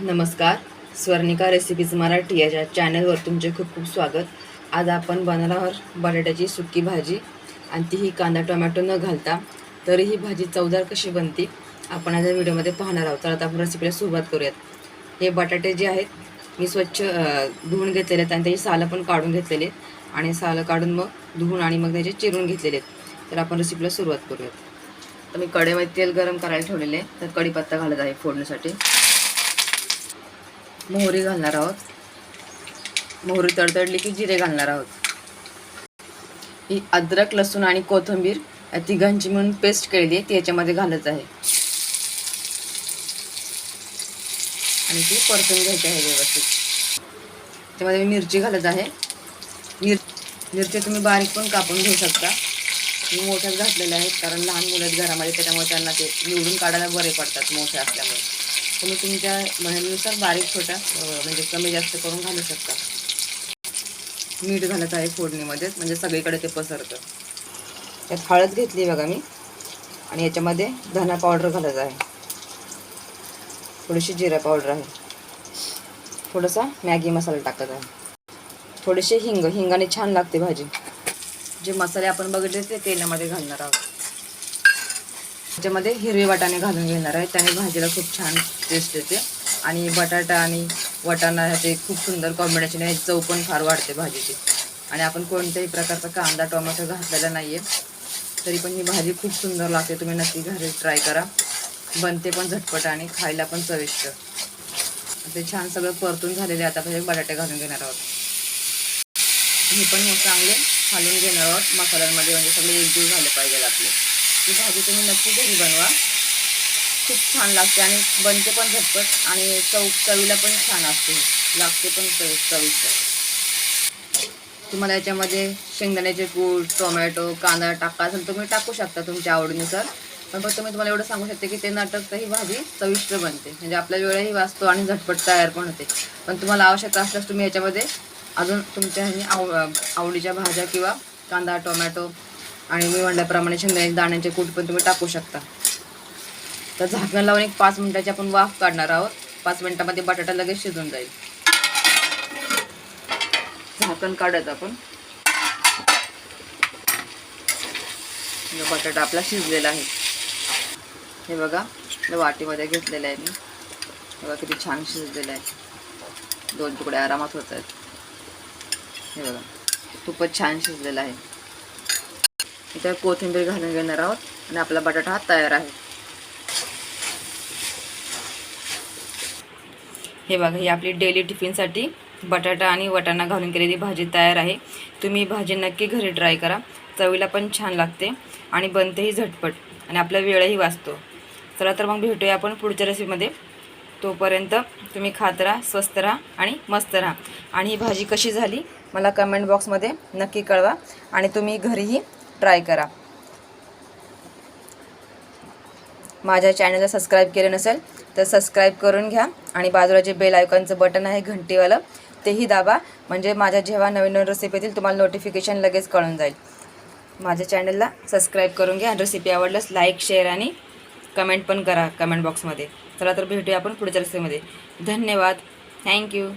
नमस्कार. स्वर्णिका रेसिपीज मराठी याच्या चॅनलवर तुमचे खूप खूप स्वागत. आज आपण बनवणार आहोत बटाट्याची सुकी भाजी आणि तीही कांदा टोमॅटो न घालता तरी ही भाजी चवदार कशी बनते आपण आज या व्हिडिओमध्ये पाहणार आहोत. तर आता आपण रेसिपीला सुरुवात करूयात. हे बटाटे जे आहेत मी स्वच्छ धुवून घेतलेले आहेत आणि त्याची सालं पण काढून घेतलेले आहेत. आणि सालं काढून मग धुवून आणि मग त्याचे चिरून घेतलेले आहेत. तर आपण रेसिपीला सुरुवात करूयात. तर मी कढईमध्ये तेल गरम करायला ठेवलेले आहे. तर कढीपत्ता घालत आहे फोडण्यासाठी मोहरी घालणार आहोत. मोहरी तडतडली की जिरे घालणार आहोत. ही अद्रक लसूण आणि कोथिंबीर या तिघांची म्हणून पेस्ट केलेली आहे. ती याच्यामध्ये घालत आहे. आणि ती परतून घ्यायची आहे व्यवस्थित. त्यामध्ये मी मिरची घालत आहे. मिर मिरची तुम्ही बारीक पण कापून घेऊ शकता. मी मोठ्याच घातलेल्या आहेत कारण लहान मुलं आहेत घरामध्ये त्याच्यामुळे त्यांना ते निवडून काढायला बरे पडतात मोठे असल्यामुळे. तुम्ही तुमच्या म्हणण्यानुसार बारीक छोट्या म्हणजे कमी जास्त करून घालू शकता. मीठ घालत आहे फोडणीमध्ये म्हणजे सगळीकडे ते पसरतं. त्यात हळद घेतली बघा मी आणि याच्यामध्ये धना पावडर घालत आहे. थोडीशी जिरा पावडर आहे. थोडासा मॅगी मसाला टाकत आहे. थोडेसे हिंग हिंगाने छान लागते भाजी. जे मसाले आपण बघितले ते तेलामध्ये घालणार आहोत. त्याच्यामध्ये हिरवे वाटाणे घालून घेणार आहे. त्याने भाजीला खूप छान टेस्ट येते. आणि बटाटा आणि वाटाणा ह्याचे खूप सुंदर कॉम्बिनेशन आहे. चव पण फार वाढते भाजीची. आणि आपण कोणत्याही प्रकारचा कांदा टोमॅटो घातलेला नाही आहे तरी पण ही भाजी खूप सुंदर लागते. तुम्ही नक्की घरी ट्राय करा. बनते पण झटपट आणि खायला पण चविष्ट. ते छान सगळं परतून झालेले आता म्हणजे बटाटे घालून घेणार आहोत. हे पण चांगले घालून घेणार आहोत. मसाल्यांमध्ये म्हणजे सगळे एकजीव झाले पाहिजे आपले. ही भाजी तुम्ही नक्की घरी बनवा. खूप छान लागते आणि बनते पण झटपट आणि चव चवीला पण छान असते. लागते पण चव चविष्ट तुम्हाला याच्यामध्ये शेंगदाण्याचे गूळ टोमॅटो कांदा टाका असेल तुम्ही टाकू शकता तुमच्या आवडीनुसार. पण फक्त मी तुम्हाला एवढं सांगू शकते की ते नाटक तर ही भाजी चविष्ट बनते. म्हणजे आपल्या वेळही वाचतो आणि झटपट तयार पण होते. पण तुम्हाला आवश्यकता असल्यास तुम्ही याच्यामध्ये अजून तुमच्या ह्यानी आव आवडीच्या भाज्या किंवा कांदा टोमॅटो आणि मी म्हणल्याप्रमाणे शेंगदाणे दाण्याचे कूट पण तुम्ही टाकू शकता. तर झाकण लावून एक पाच मिनिटाची आपण वाफ काढणार आहोत. पाच मिनिटामध्ये बटाटा लगेच शिजून जाईल. झाकण काढत आपण. बटाटा आपला शिजलेला आहे. हे बघा वाटीमध्ये घेतलेलं आहे मी. हे बघा किती छान शिजलेलं आहे. दोन तुकडे आरामात होत आहेत. हे बघा खूपच छान शिजलेलं आहे. इथे कोथिंबीर घालून घेणार आहोत आणि आपला बटाटा हा तयार आहे. हे बघा ही आपली डेली टिफिनसाठी बटाटा आणि वटाणा घालून केलेली भाजी तयार आहे. तुम्ही भाजी नक्की घरी ट्राय करा. चवीला पण छान लागते आणि बनतेही झटपट आणि आपला वेळही वाचतो. चला तर मग भेटूया आपण पुढच्या रेसिपीमध्ये तोपर्यंत तुम्ही खात राहा स्वस्त राहा आणि मस्त राहा. आणि ही भाजी कशी झाली मला कमेंट बॉक्समध्ये नक्की कळवा. आणि तुम्ही घरीही ट्राय करा. माझ्या चॅनलला सबस्क्राईब केलं नसेल तर सबस्क्राईब करून घ्या आणि बाजूला जे बेल आयकॉनचं बटन आहे घंटीवालं तेही दाबा. म्हणजे माझ्या जेव्हा नवीन नवीन रेसिपी येतील तुम्हाला नोटिफिकेशन लगेच कळून जाईल. माझ्या चॅनलला सबस्क्राईब करून घ्या. आणि रेसिपी आवडल्यास लाईक शेअर आणि कमेंट पण करा कमेंट बॉक्समध्ये चला तर भेटूया आपण पुढच्या रेसिपीमध्ये धन्यवाद. थँक्यू